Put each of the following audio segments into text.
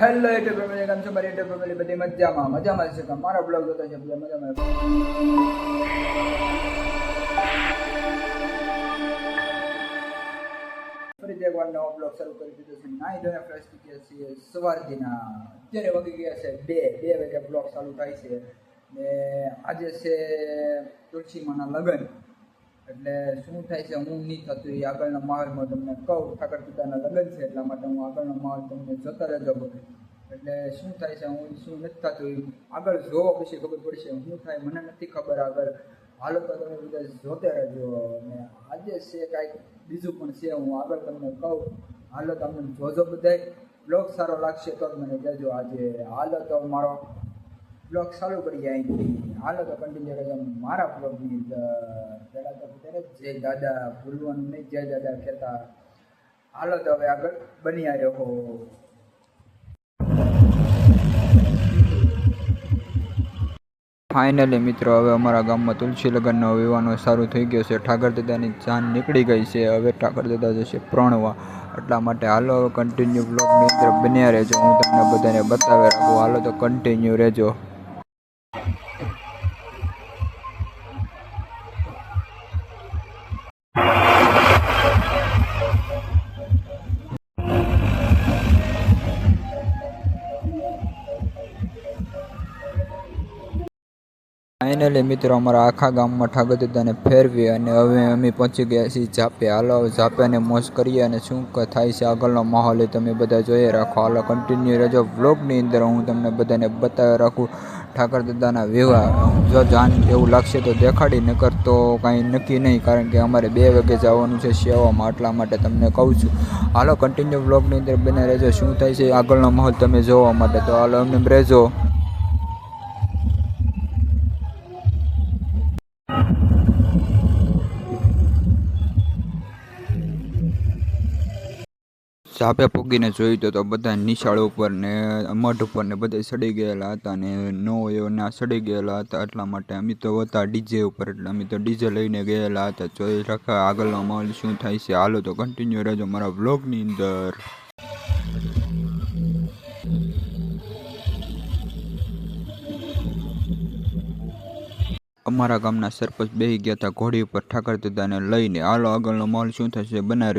Hello YouTube family કેમ છો મારી યુટ્યુબ ફેમિલી બધી મજામાં મજામાં છે. કે મારો બ્લોગ જોતા છે બધા મજામાં. ફરીથી એકવાર નવો બ્લોગ શરૂ કરી દીધો છે. નાઈ ધોઈને ફ્રેશ થઈ ગયા છીએ સવારથીના. અત્યારે વાગી ગયા છે બે બે વાગે બ્લોગ ચાલુ થાય છે. ને આજે છે તુલસીમાના લગ્ન. એટલે શું થાય છે, હું નહીં થતું, એ આગળના માહોલમાં તમને કહું, ઠાકર પિતાના લગ્ન છે, એટલા માટે હું આગળનો માહોલ તમને જોતા રહેજો એટલે શું થાય છે, હું શું નથી થતું આગળ જોવો પછી ખબર પડશે શું થાય, મને નથી ખબર આગળ. હાલો તો તમે બધા જોતે રહેજો. અને આજે છે કાંઈક બીજું પણ છે, હું આગળ તમને કહું. હાલો તમને જોજો બધાય. બ્લોગ સારો લાગશે તો મને કહેજો આજે. હાલો તો મારો બ્લોગ ચાલુ કરીએ અહીંથી. હાલો તો કન્ટિન્યુ રહેજો મારા બ્લોગની અંદર. પહેલાં તો ત્યારે જય દાદા ભૂલવાનું નહીં જય દાદા કહેતા, હાલો તો હવે આગળ બન્યા રહો ફાઇનલી મિત્રો, હવે અમારા ગામમાં તુલસી લગ્નનો વિવાનો સારું થઈ ગયો છે. ઠાકર દાદાની જાન નીકળી ગઈ છે. હવે ઠાકર દાદા જશે પ્રણવા. એટલા માટે હાલો હવે કન્ટિન્યુ બ્લોગની અંદર બન્યા રહેજો. હું તમને બધાને બતાવી રાખું. હાલો તો કન્ટિન્યુ રહેજો. ફાઇનલી મિત્રો, અમારા આખા ગામમાં ઠાકોર દાદાને ફેરવી અને હવે અમે પહોંચી ગયા છીએ ઝાપે. હાલો ઝાપ્યાને મોજ કરીએ અને શું થાય છે આગળનો માહોલ એ તમે બધા જોઈએ રાખો. હાલો કન્ટિન્યુ રહેજો વ્લોગની અંદર. હું તમને બધાને બતાવી રાખું ઠાકર દાદાના વિવાહ. જો જાન એવું લાગશે તો દેખાડી, નકર તો કાંઈ નક્કી નહીં, કારણ કે અમારે બે વાગે જવાનું છે સેવામાં. એટલા માટે તમને કહું છું. હાલો કન્ટિન્યુ વ્લોગની અંદર બને રહેજો. શું થાય છે આગળનો માહોલ તમે જોવા માટે? તો હાલો અમને રહેજો. ઝાપે પૂગીને જોયું તો તો બધા નિશાળ ઉપર ને, મઢ ઉપર ને બધા સડી ગયેલા હતા ને, નો એવો ના સડી ગયેલા હતા. એટલા માટે અમે તો હતા ડીજે ઉપર, એટલે અમે તો ડીજે લઈને ગયેલા હતા. જોઈ રાખા આગળનો માહોલ શું થાય છે? હાલો તો કન્ટિન્યુ રહેજો મારા બ્લોગની અંદર. અમારા ગામના સરપંચ બેહી ગયા હતા ઘોડી ઉપર ઠાકર દાદાને લઈને, હાલો, આગળનો માહોલ શું થશે? બના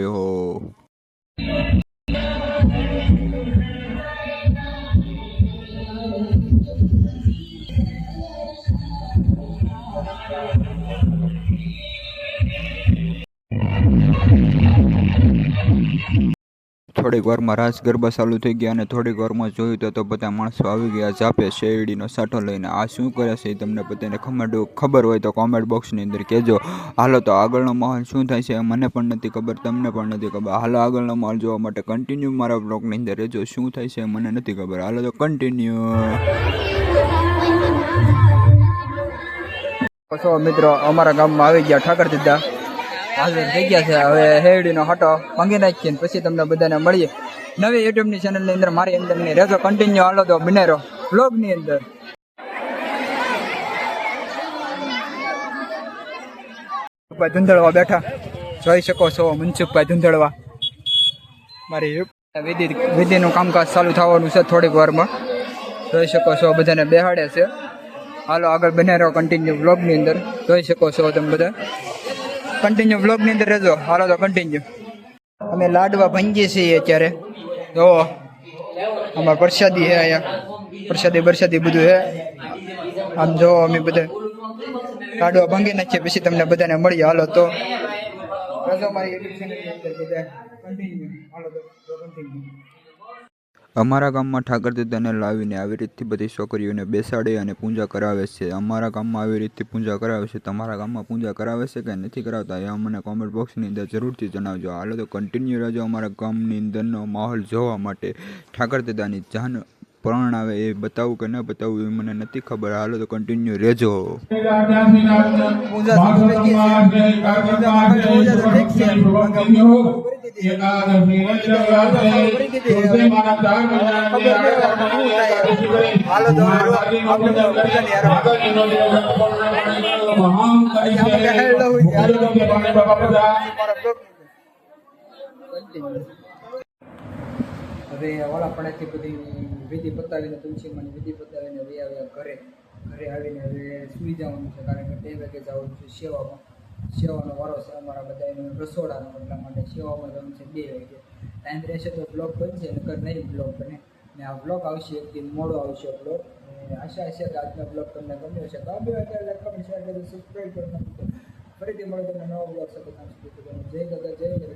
થોડીક વારમાં રાસ ગરબા ચાલુ થઈ ગયા અને થોડીક વારમાં જોયું તો તો બધા માણસો આવી ગયા જાપે શેરડીનો સાઠો લઈને. આ શું કરે છે એ તમને બધાને ખબર ખબર હોય તો કોમેન્ટ બોક્સની અંદર કહેજો. હાલો તો આગળનો માહોલ શું થાય છે મને પણ નથી ખબર, તમને પણ નથી ખબર. હાલો આગળનો માહોલ જોવા માટે કન્ટિન્યુ મારા બ્લોગની અંદર રહેજો. શું થાય છે મને નથી ખબર. હાલો તો કન્ટિન્યુ છો મિત્રો, અમારા ગામમાં આવી ગયા ઠાકર દીધા. હાજર થઈ ગયા છે. હવે હેરડીનો હટો ભાંગી નાખીએ ને પછી તમને બધાને મળીએ. નવી યુટ્યુબની ચેનલની અંદર, મારી અંદરની રહેજો કન્ટિન્યુ હાલો તો બનેરો બ્લોગની અંદર. મનસુખભાઈ ધુંધળવા બેઠા. જોઈ શકો છો મનસુખભાઈ ધુંધળવા. મારી વિધિ વિધિનું કામકાજ ચાલુ થવાનું છે થોડીક વારમાં. જોઈ શકો છો બધાને બેહાડે છે. હાલો, આગળ બને રહો કન્ટિન્યુ બ્લોગની અંદર. જોઈ શકો છો તમે બધા. કન્ટિન્યુ બ્લોગની અંદર રહેજો. હાલો તો કન્ટિન્યુ અમે લાડવા ભંગીએ છીએ અત્યારે. જો, અમારે પ્રસાદી છે અહીંયા. પ્રસાદી પ્રસાદી બધું છે. આમ જો, અમે બધા લાડવા ભાંગી નાખીએ પછી તમને બધાને મળીએ. હાલો તો. રજો મારી કન્ટિન્યુ હાલો તો કન્ટિન્યુ અમારા ગામમાં ઠાકર દાદાને લાવીને આવી રીતથી બધી છોકરીઓને બેસાડે અને પૂજા કરાવે છે. અમારા ગામમાં આવી રીતથી પૂજા કરાવે છે. તમારા ગામમાં પૂજા કરાવે છે કે નથી કરાવતા? એ અમને કોમેન્ટ બોક્સની અંદર જરૂરથી જણાવજો. હાલો તો કન્ટિન્યુ રહેજો અમારા ગામની અંદરનો માહોલ જોવા માટે. ઠાકર દાદાની જાન પ્રાણ આવે એ બતાવું કે ન બતાવું એ મને નથી ખબર. હાલો તો કન્ટિન્યુ રહેજો. મહાન હવે ઓલા પડાથી બધી વિધિ પતાવીને તુલસીમાંની વિધિ પતાવીને હવે આવ્યા ઘરે. ઘરે આવીને હવે સૂઈ જવાનું છે કારણ કે બે વાગે જવાનું છે સેવામાં. સેવાનો વારો છે અમારા બધા રસોડાનો, એટલા માટે સેવામાં જવાનું છે બે વાગે. ટાઈમ રહેશે તો બ્લોગ બનશે નકર નહીં બ્લોગ બને. ને આ બ્લોગ આવશે એક દિન, મોડો આવશે બ્લોગ. આશા છે કે આજનો બ્લોગ તમને ગમ્યો છે ગમ્યો અત્યારે ત્યારે લાઈક, કમેન્ટ, શેર કરી સબસ્ક્રાઈબ કરી ફરીથી મળે તમને નવા બ્લોગ સાથે. જય સુધી જય ગગન